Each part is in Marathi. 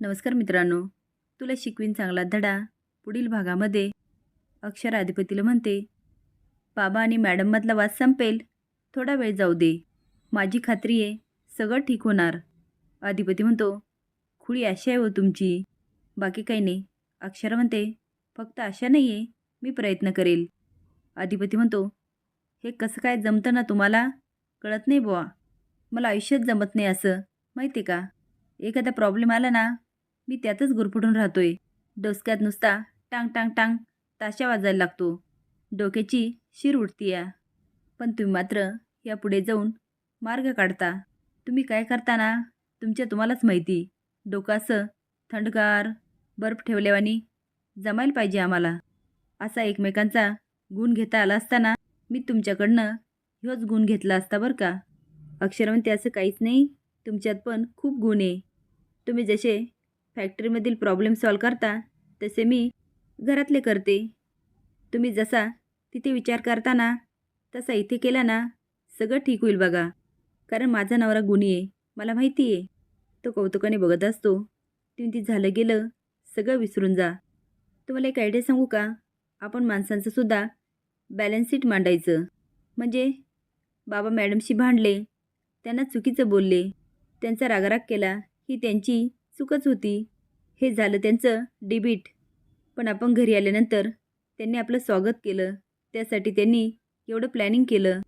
नमस्कार मित्रांनो. तुला शिकवीन चांगला धडा पुढील भागामध्ये. अक्षराधिपतीला म्हणते बाबा आणि मॅडममधला वाद संपेल. थोडा वेळ जाऊ दे. माझी खात्री आहे सगळं ठीक होणार. अधिपती म्हणतो खुळी आशा आहे हो तुमची. बाकी काही नाही. अक्षर म्हणते फक्त आशा नाही आहे मी प्रयत्न करेल. अधिपती म्हणतो हे कसं काय जमतं ना तुम्हाला? कळत नाही बुवा. मला आयुष्यात जमत नाही असं. माहिती आहे का? एखादा प्रॉब्लेम आला ना मी त्यातच गुरफटून राहतोय. डोसक्यात नुसता टांग टांग टांग ताशा वाजायला लागतो. डोक्याची शिर उठती या पण तुम्ही मात्र यापुढे जाऊन मार्ग काढता. तुम्ही काय करता ना तुमच्या तुम्हालाच माहिती. डोकासं थंडगार बर्फ ठेवल्यावानी जमायला पाहिजे आम्हाला. असा एकमेकांचा गुण घेता आला असताना मी तुमच्याकडनं ह्योच गुण घेतला असता बरं का? अक्षर म्हणते असं काहीच नाही. तुमच्यात पण खूप गुण आहे. तुम्ही जसे फॅक्टरीमधील प्रॉब्लेम सॉल्व करता तसे मी घरातले करते. तुम्ही जसा तिथे विचार करता ना तसा इथे केला ना सगळं ठीक होईल बघा. कारण माझा नवरा गुणी आहे मला माहिती आहे. तो कौतुकाने बघत असतो. तुम्ही ती झालं गेलं सगळं विसरून जा. तुम्हाला एक आयडिया सांगू का? आपण माणसांचं सुद्धा बॅलन्स शीट मांडायचं. म्हणजे बाबा मॅडमशी भांडले त्यांना चुकीचं बोलले त्यांचा रागाराग केला ही त्यांची चूकच होती. हे झालं त्यांचं डेबिट. पण आपण घरी आल्यानंतर त्यांनी आपलं स्वागत केलं. त्यासाठी त्यांनी एवढं प्लॅनिंग केलं.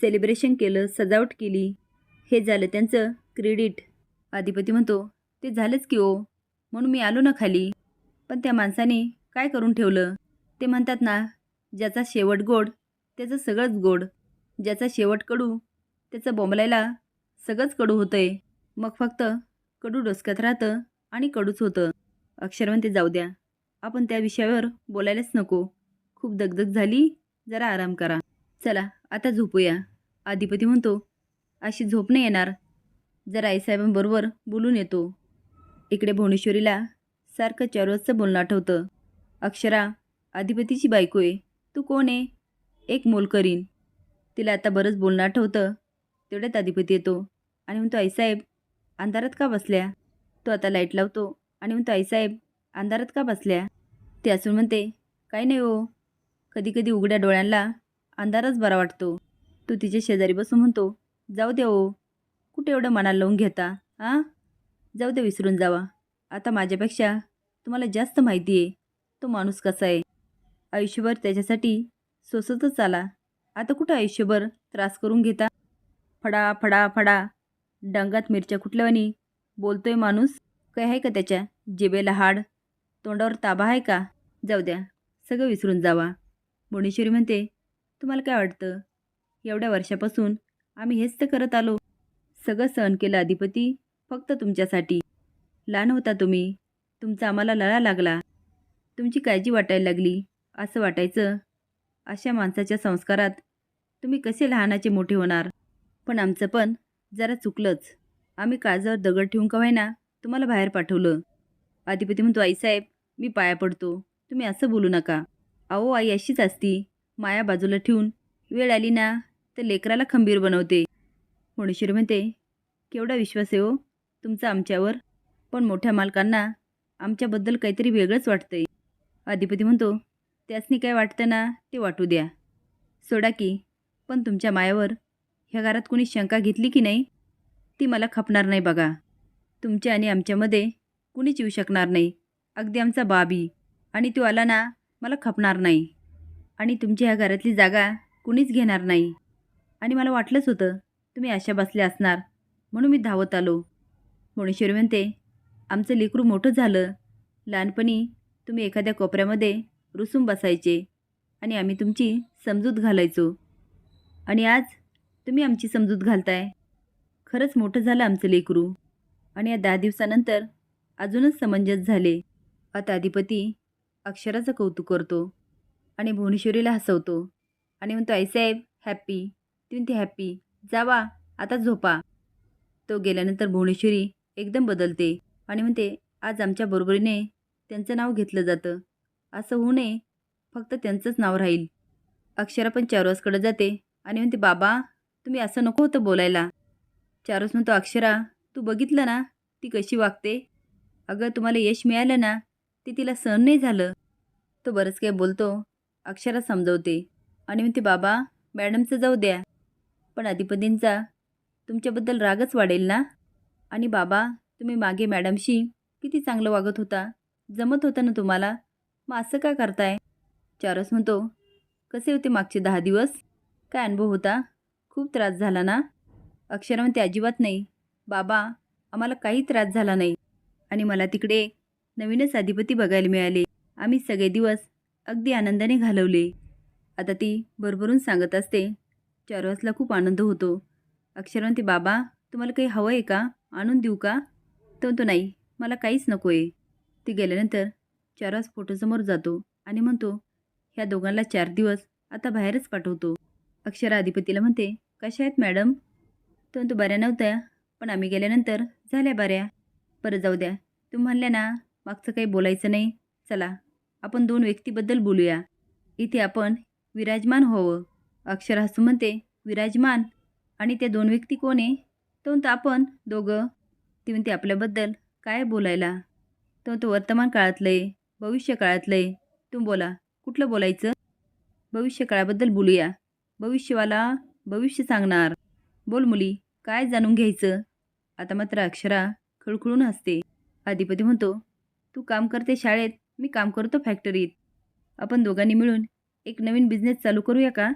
सेलिब्रेशन केलं सजावट केली. हे झालं त्यांचं क्रेडिट. अधिपती म्हणतो ते झालंच की ओ. म्हणून मी आलो ना खाली. पण त्या माणसाने काय करून ठेवलं? ते म्हणतात ना ज्याचा शेवट गोड त्याचं सगळंच गोड. ज्याचा शेवट कडू त्याचं बोंबलायला सगळंच कडू होतंय. मग फक्त कडू डोसक्यात राहतं आणि कडूच होतं. अक्षर म्हणते जाऊ द्या. आपण त्या विषयावर बोलायलाच नको. खूप दगदग झाली जरा आराम करा. चला आता झोपूया. अधिपती म्हणतो अशी झोप नाही येणार. जरा आईसाहेबांबरोबर बोलून येतो. इकडे भुवनेश्वरीला सारखं चारोजचं बोलणं आठवतं. अक्षरा अधिपतीची बायको आहे. तू कोण आहे? एक मोल करीन. तिला आता बरंच बोलणं आठवतं. तेवढ्यात अधिपती येतो आणि म्हणतो आईसाहेब अंधारात का बसल्या? तो आता लाइट लावतो आणि म्हणतो आईसाहेब अंधारात का बसल्या? ते असून म्हणते काही नाही हो. कधी कधी उघड्या डोळ्यांना अंधारच बरा वाटतो. तो तिच्या शेजारी बसून म्हणतो जाऊ द्या हो. कुठे एवढं मनाला लावून घेता हां जाऊ द्या विसरून जावा. आता माझ्यापेक्षा तुम्हाला जास्त माहिती आहे. तो माणूस कसा आहे? आयुष्यभर त्याच्यासाठी सोसतच आला आता कुठं आयुष्यभर त्रास करून घेता? फडा फडा फडा. डंगात मिरच्या कुठल्यावानी बोलतोय माणूस काय आहे का त्याच्या? जिबेला हाड. तोंडावर ताबा आहे का? जाऊ द्या सगळं विसरून जावा. मुणेश्वरी म्हणते तुम्हाला काय वाटतं? एवढ्या वर्षापासून आम्ही हेच तर करत आलो. सगळं सहन केलं अधिपती फक्त तुमच्यासाठी. लहान होता तुम्ही. तुमचा आम्हाला लळा लागला. तुमची काळजी वाटायला लागली. असं वाटायचं अशा माणसाच्या संस्कारात तुम्ही कसे लहानाचे मोठे होणार? पण आमचं पण जरा चुकलंच. आम्ही काळजावर दगड ठेवून का ना तुम्हाला बाहेर पाठवलं. अधिपती म्हणतो आईसाहेब मी पाया पडतो. तुम्ही असं बोलू नका. अहो आई अशीच असती. माया बाजूला ठेवून वेळ आली ना तर लेकराला खंबीर बनवते. भुवनेश्वरी म्हणते केवढा विश्वास आहे हो तुमचा आमच्यावर. पण मोठ्या मालकांना आमच्याबद्दल काहीतरी वेगळंच वाटतंय. अधिपती म्हणतो त्यासनी काय वाटतं ना ते वाटू द्या. सोडा की पण तुमच्या मायावर ह्या घरात कोणी शंका घेतली की नाही ती मला खपणार नाही बघा. तुमच्या आणि आमच्यामध्ये कुणीच येऊ शकणार नाही. अगदी आमचा बाबी आणि तो आला ना मला खपणार नाही. आणि तुमच्या ह्या घरातली जागा कुणीच घेणार नाही. आणि मला वाटलंच होतं तुम्ही अशा बसल्या असणार म्हणून मी धावत आलो. मुणेश्वरी म्हणते आमचं लेकरू मोठं झालं. लहानपणी तुम्ही एखाद्या कोपऱ्यामध्ये रुसून बसायचे आणि आम्ही तुमची समजूत घालायचो. आणि आज तुम्ही आमची समजूत घालताय. खरंच मोठं झालं आमचं लेकरू. आणि या दहा दिवसानंतर अजूनच समंजस झाले. आता अधिपती अक्षराचं कौतुक करतो आणि भुवनेश्वरीला हसवतो. आणि म्हणतो आईसाहेब हॅप्पी ती म्हणते हॅप्पी जावा आता झोपा. तो गेल्यानंतर भुवनेश्वरी एकदम बदलते आणि म्हणते आज आमच्या बरोबरीने त्यांचं नाव घेतलं जातं. असं होऊ नये फक्त त्यांचंच नाव राहील. अक्षरा पण चारोसकडे जाते आणि म्हणते बाबा तुम्ही असं नको होतं बोलायला. चारोस म्हणतो अक्षरा तू बघितलं ना? ती कशी वागते? अगं तुम्हाला यश मिळालं ना? ते तिला सहन नाही झालं. तो बरंच काही बोलतो. अक्षरा समजवते. आणि म्हणते बाबा मॅडमचं जाऊ द्या. पण अधिपतींचा तुमच्याबद्दल रागच वाढेल ना? आणि बाबा तुम्ही मागे मॅडमशी किती चांगलं वागत होता? जमत होतं ना तुम्हाला? मग असं का करताय? चारस म्हणतो कसे होते मागचे दहा दिवस? काय अनुभव होता? खूप त्रास झाला ना? अक्षरा म्हणते अजिबात नाही. बाबा आम्हाला काही त्रास झाला नाही. आणि मला तिकडे नवीनच अधिपती बघायला मिळाले. आम्ही सगळे दिवस अगदी आनंदाने घालवले. आता ती भरभरून सांगत असते चारवासला खूप आनंद होतो. अक्षर म्हणते बाबा तुम्हाला काही हवं आहे का? आणून देऊ का? तो म्हणतो नाही मला काहीच नको आहे ती गेल्यानंतर चारवास फोटोसमोर जातो आणि म्हणतो ह्या दोघांना चार दिवस आता बाहेरच पाठवतो. अक्षरा अधिपतीला म्हणते कशा आहेत मॅडम? तो बऱ्या नव्हत्या पण आम्ही गेल्यानंतर झाल्या बऱ्या. बरं जाऊ द्या. तुम्ही म्हणल्या ना मागचं काही बोलायचं नाही. चला आपण दोन व्यक्तीबद्दल बोलूया. इथे आपण विराजमान व्हावं. अक्षर हसू म्हणते विराजमान? आणि त्या दोन व्यक्ती कोण आहे? तो आपण दोघं. ती म्हणते आपल्याबद्दल काय बोलायला? तो तो वर्तमान काळातलं आहे भविष्य काळातलं आहे तुम्ही बोला कुठलं बोलायचं? भविष्य काळाबद्दल बोलूया. भविष्यवाला भविष्य सांगणार. बोल मुली काय जाणून घ्यायचं? आता मात्र अक्षरा खळखळून हसते. अधिपती म्हणतो तू काम करते शाळेत मी काम करतो फॅक्टरीत आपण दोघांनी मिळून एक नवीन बिझनेस चालू करूया का?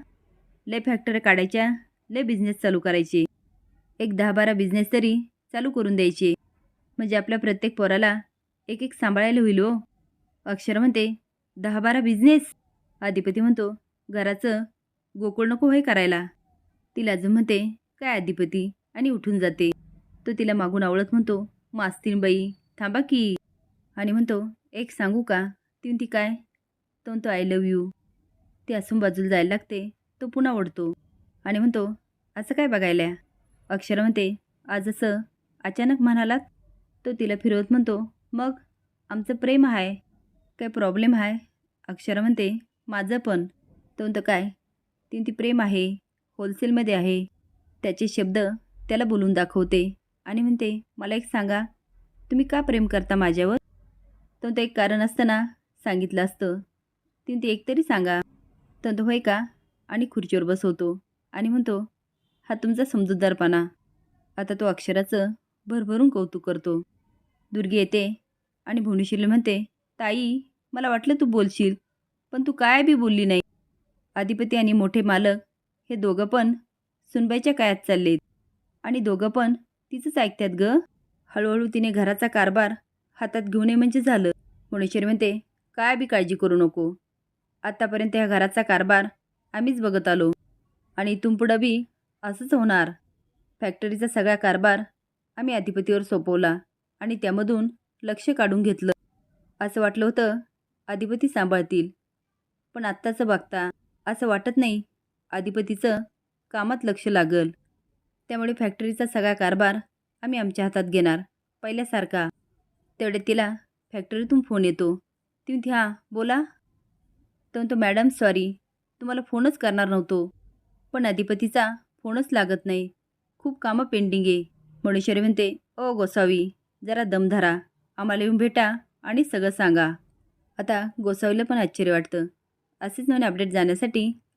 लय फॅक्टऱ्या काढायच्या लय बिझनेस चालू करायचे. एक दहा बारा बिझनेस तरी चालू करून द्यायचे. म्हणजे आपल्या प्रत्येक पोराला एक एक सांभाळायला होईल हो. अक्षर म्हणते दहा बारा बिझनेस अधिपती म्हणतो घराचं गोकुळ नको होय करायला. तिला अजून म्हणते काय अधिपती? आणि उठून जाते. तो तिला मागून आवळत म्हणतो मास्तीनबाई थांबा की. आणि म्हणतो एक सांगू का? ती ती काय तो म्हणतो आय लव यू ती असून बाजूला जायला लागते तो पुन्हा ओढतो. आणि म्हणतो असं काय बघायला? अक्षर म्हणते आज असं अचानक म्हणालात? तो तिला फिरवत म्हणतो मग? आमचं प्रेम आहे. काय प्रॉब्लेम आहे? अक्षर म्हणते माझं पण. तो म्हणतो काय? ती ती प्रेम आहे. होलसेलमध्ये आहे. त्याचे शब्द त्याला बोलून दाखवते आणि म्हणते मला एक सांगा तुम्ही का प्रेम करता माझ्यावर? तर ते एक कारण असताना सांगितलं असतं. ती ते एकतरी सांगा. तर तो होय का? आणि खुर्चीवर बसवतो आणि म्हणतो हा तुमचा समजूतदारपणा. आता तो अक्षराचं भरभरून कौतुक करतो. दुर्गी येते आणि भुवनेश्वरीला म्हणते ताई मला वाटलं तू बोलशील पण तू काय बी बोलली नाही. अधिपती आणि मोठे मालक हे दोघं पण सुनबाईच्या कायात चाललेत आणि दोघं पण तिचंच ऐकतात ग. हळूहळू तिने घराचा कारभार हातात घेऊ नये म्हणजे झालं. भुवनेश्वरी म्हणते काय बी काळजी करू नको. आत्तापर्यंत ह्या घराचा कारभार आम्हीच बघत आलो. आणि इथून पुढं बी असंच होणार. फॅक्टरीचा सगळा कारभार आम्ही अधिपतीवर सोपवला आणि त्यामधून लक्ष काढून घेतलं. असं वाटलं होतं अधिपती सांभाळतील. पण आत्ताचं बघता असं वाटत नाही अधिपतीचं कामात लक्ष लागल. त्यामुळे फॅक्टरीचा सगळा कारभार आम्ही आमच्या हातात घेणार. पहिल्यासारखा. तेवढे तिला फॅक्टरीतून फोन येतो. ती म्हणते हां बोला. तो म्हणतो मॅडम सॉरी तुम्हाला फोनच करणार नव्हतो. पण अधिपतीचा फोनच लागत नाही. खूप कामं पेंडिंग आहे. मणेश्वरी म्हणते ओ गोसावी जरा दम धरा. आम्हाला येऊन भेटा आणि सगळं सांगा. आता गोसावीला पण आश्चर्य वाटतं. असेच नवीन अपडेट जाण्यासाठी